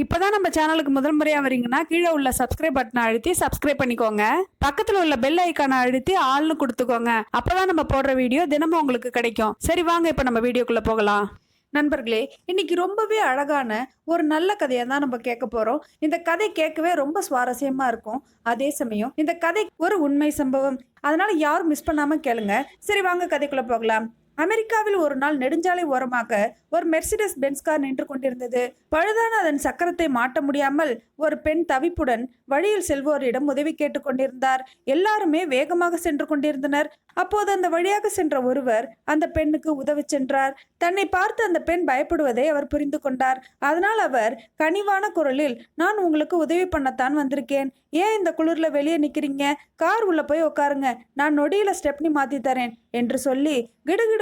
இப்போதான் நம்ம சேனலுக்கு முதல் முறையாக வரீங்கன்னா கீழே உள்ள சப்ஸ்கிரைப் பட்டனை அழுத்தி சப்ஸ்கிரைப் பண்ணிக்கோங்க. பக்கத்தில் உள்ள பெல் ஐக்கானை அழுத்தி ஆள்னு கொடுத்துக்கோங்க. அப்போதான் நம்ம போடுற வீடியோ தினமும் உங்களுக்கு கிடைக்கும். சரி வாங்க இப்போ நம்ம வீடியோக்குள்ளே போகலாம். நண்பர்களே இன்னைக்கு ரொம்பவே அழகான ஒரு நல்ல கதையை தான் நம்ம கேட்க போறோம். இந்த கதை கேட்கவே ரொம்ப சுவாரஸ்யமா இருக்கும். அதே சமயம் இந்த கதை ஒரு உண்மை சம்பவம். அதனால யாரும் மிஸ் பண்ணாம கேளுங்க. சரி வாங்க கதைக்குள்ள போகலாம். அமெரிக்காவில் ஒரு நாள் நெடுஞ்சாலை ஓரமாக ஒரு மெர்சிடஸ் பென்ஸ் கார் நின்று கொண்டிருந்தது. பழுதான அதன் சக்கரத்தை மாட்ட முடியாமல் ஒரு பெண் தவிப்புடன் வழியில் செல்வோரிடம் உதவி கேட்டுக்கொண்டிருந்தார் எல்லாருமே வேகமாக சென்று கொண்டிருந்தனர். அப்போது அந்த வழியாக சென்ற ஒருவர் அந்த பெண்ணுக்கு உதவி சென்றார். தன்னை பார்த்து அந்த பெண் பயப்படுவதை அவர் புரிந்து கொண்டார். அதனால் அவர் கனிவான குரலில் நான் உங்களுக்கு உதவி பண்ணத்தான் வந்திருக்கேன். ஏன் இந்த குளிர்ல வெளியே நிக்கிறீங்க? கார் உள்ள போய் உட்காருங்க. நான் நொடியில ஸ்டெப்னி மாத்தி தரேன் என்று சொல்லி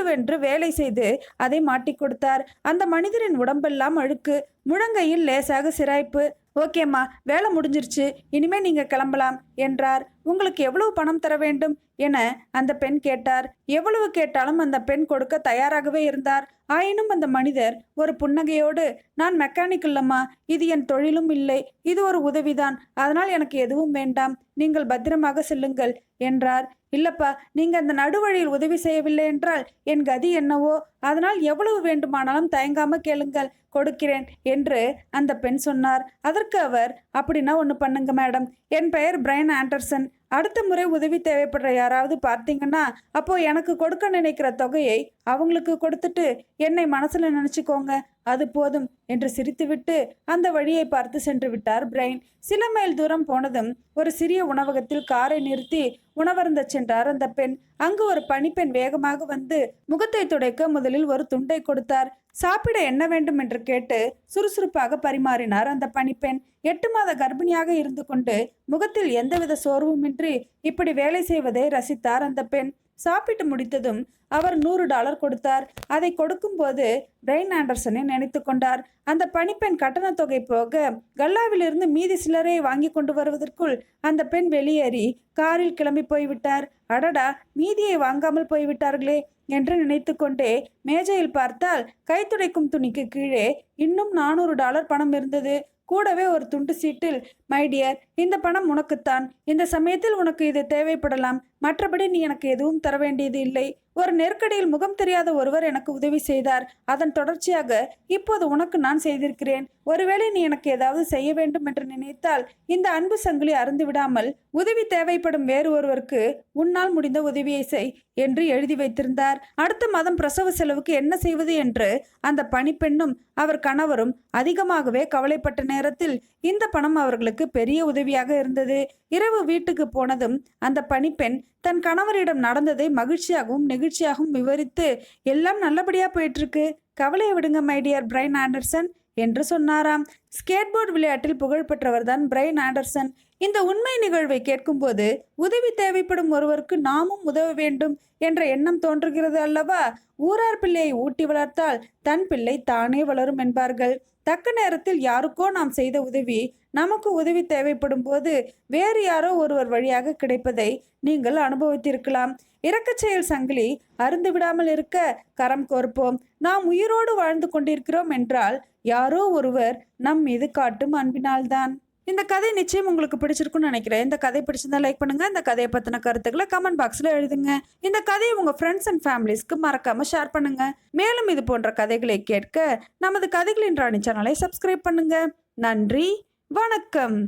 கிடுகிடுவென்று வேலை செய்து அதை மாட்டிக் கொடுத்தார். அந்த மனிதரின் உடம்பெல்லாம் அழுக்கு. முழங்கையில் லேசாக சிராய்ப்பு. ஓகேம்மா வேலை முடிஞ்சிருச்சு. இனிமே நீங்க கிளம்பலாம் என்றார். உங்களுக்கு எவ்வளவு பணம் தர வேண்டும் என அந்த பெண் கேட்டார். எவ்வளவு கேட்டாலும் அந்த பெண் கொடுக்க தயாராகவே இருந்தார். ஆயினும் அந்த மனிதர் ஒரு புன்னகையோடு நான் மெக்கானிக் இல்லம்மா இது என் தொழிலும் இல்லை இது ஒரு உதவிதான் அதனால் எனக்கு எதுவும் வேண்டாம் நீங்கள் பத்திரமாக செல்லுங்கள் என்றார். இல்லப்பா நீங்க அந்த நடுவழியில் உதவி செய்யவில்லை என்றால் என் கதி என்னவோ? அதனால் எவ்வளவு வேண்டுமானாலும் தயங்காம கேளுங்கள் கொடுக்கிறேன் என்று அந்த பெண் சொன்னார். அதற்கு அவர் அப்படின்னா ஒன்று பண்ணுங்க மேடம் என் பெயர் பிரைன் ஆண்டர்சன் அடுத்த முறை உதவி தேவைப்படுற யாராவது பார்த்தீங்கன்னா அப்போ எனக்கு கொடுக்க நினைக்கிற தொகையை அவங்களுக்கு கொடுத்துட்டு என்னை மனசுல நினைச்சுக்கோங்க. அது போதும் என்று சிரித்துவிட்டு அந்த வழியை பார்த்து சென்று விட்டார் பிரைன். சில மைல் தூரம் போனதும் ஒரு சிறிய உணவகத்தில் காரை நிறுத்தி உணவருந்த சென்றார் அந்த பெண். அங்கு ஒரு பணிப்பெண் வேகமாக வந்து முகத்தை துடைக்க முதலில் ஒரு துண்டை கொடுத்தார். சாப்பிட என்ன வேண்டும் என்று கேட்டு சுறுசுறுப்பாக பரிமாறினார் அந்த பணிப்பெண். எட்டு மாத கர்ப்பிணியாக இருந்து கொண்டு முகத்தில் எந்தவித சோர்வுமின்றி இப்படி வேலை செய்வதை ரசித்தார் அந்த பெண். சாப்பிட்டு முடித்ததும் அவர் நூறு டாலர் கொடுத்தார். அதை கொடுக்கும்போது பிரைன் ஆண்டர்சனை நினைத்து கொண்டார். அந்த பணிப்பெண் கட்டணத் தொகை போக கல்லாவிலிருந்து மீதி சிலரை வாங்கி கொண்டு வருவதற்குள் அந்த பெண் வெளியேறி காரில் கிளம்பி போய்விட்டார். அடடா மீதியை வாங்காமல் போய்விட்டார்களே என்று நினைத்து கொண்டே மேஜையில் பார்த்தால் கைத்துடைக்கும் துணிக்கு கீழே இன்னும் நானூறு டாலர் பணம் இருந்தது. கூடவே ஒரு துண்டு சீட்டில் மைடியர் இந்த பணம் உனக்குத்தான். இந்த சமயத்தில் உனக்கு இது தேவைப்படலாம். மற்றபடி நீ எனக்கு எதுவும் தர வேண்டியது இல்லை. ஒரு நெருக்கடியில் முகம் தெரியாத ஒருவர் எனக்கு உதவி செய்தார். அதன் தொடர்ச்சியாக இப்போது உனக்கு நான் செய்திருக்கிறேன். ஒருவேளை நீ எனக்கு ஏதாவது செய்ய வேண்டும் என்று நினைத்தால் இந்த அன்பு சங்கிலி அருந்து விடாமல் உதவி தேவைப்படும் வேறு ஒருவருக்கு உன்னால் முடிந்த உதவியை செய் என்று எழுதி வைத்திருந்தார். அடுத்த மாதம் பிரசவ செலவுக்கு என்ன செய்வது என்று அந்த பணிப்பெண்ணும் அவர் கணவரும் அதிகமாகவே கவலைப்பட்ட நேரத்தில் இந்த பணம் அவர்களுக்கு பெரிய உதவியாக இருந்தது. இரவு வீட்டுக்கு போனதும் அந்த பணிப்பெண் தன் கணவரிடம் நடந்ததை மகிழ்ச்சியாகவும் நெகிழ்ச்சியாகவும் விவரித்து எல்லாம் நல்லபடியா போயிட்டுருக்கு. கவலையை விடுங்க மைடியர் பிரைன் ஆண்டர்சன் என்று சொன்னாராம். ஸ்கேட்போர்ட் விளையாட்டில் புகழ்பெற்றவர்தான் பிரைன் ஆண்டர்சன் இந்த உண்மை நிகழ்வை கேட்கும்போது உதவி தேவைப்படும் ஒருவருக்கு நாமும் உதவ வேண்டும் என்ற எண்ணம் தோன்றுகிறது அல்லவா? ஊரார் பிள்ளையை ஊட்டி வளர்த்தால் தன் பிள்ளை தானே வளரும் என்பார்கள். தக்க நேரத்தில் யாருக்கோ நாம் செய்த உதவி நமக்கு உதவி தேவைப்படும் போது வேறு யாரோ ஒருவர் வழியாக கிடைப்பதை நீங்கள் அனுபவித்திருக்கலாம். இரக்கச் செயல் சங்கிலி அருந்து விடாமல் இருக்க கரம் கோர்ப்போம். நாம் உயிரோடு வாழ்ந்து கொண்டிருக்கிறோம் என்றால் யாரோ ஒருவர் நம் மீது காட்டும் அன்பினால்தான். இந்த கதை நிச்சயம் உங்களுக்கு பிடிச்சிருக்குன்னு நினைக்கிறேன். இந்த கதை பிடிச்சிருந்தா லைக் பண்ணுங்க. இந்த கதையை பத்தின கருத்துக்களை கமெண்ட் பாக்ஸ்ல எழுதுங்க. இந்த கதையை உங்க ஃப்ரெண்ட்ஸ் அண்ட் ஃபேமிலிஸ்க்கு மறக்காம ஷேர் பண்ணுங்க. மேலும் இது போன்ற கதைகளை கேட்க நமது கதைகளின் ராணி சேனலை சப்ஸ்கிரைப் பண்ணுங்க. நன்றி. வணக்கம்.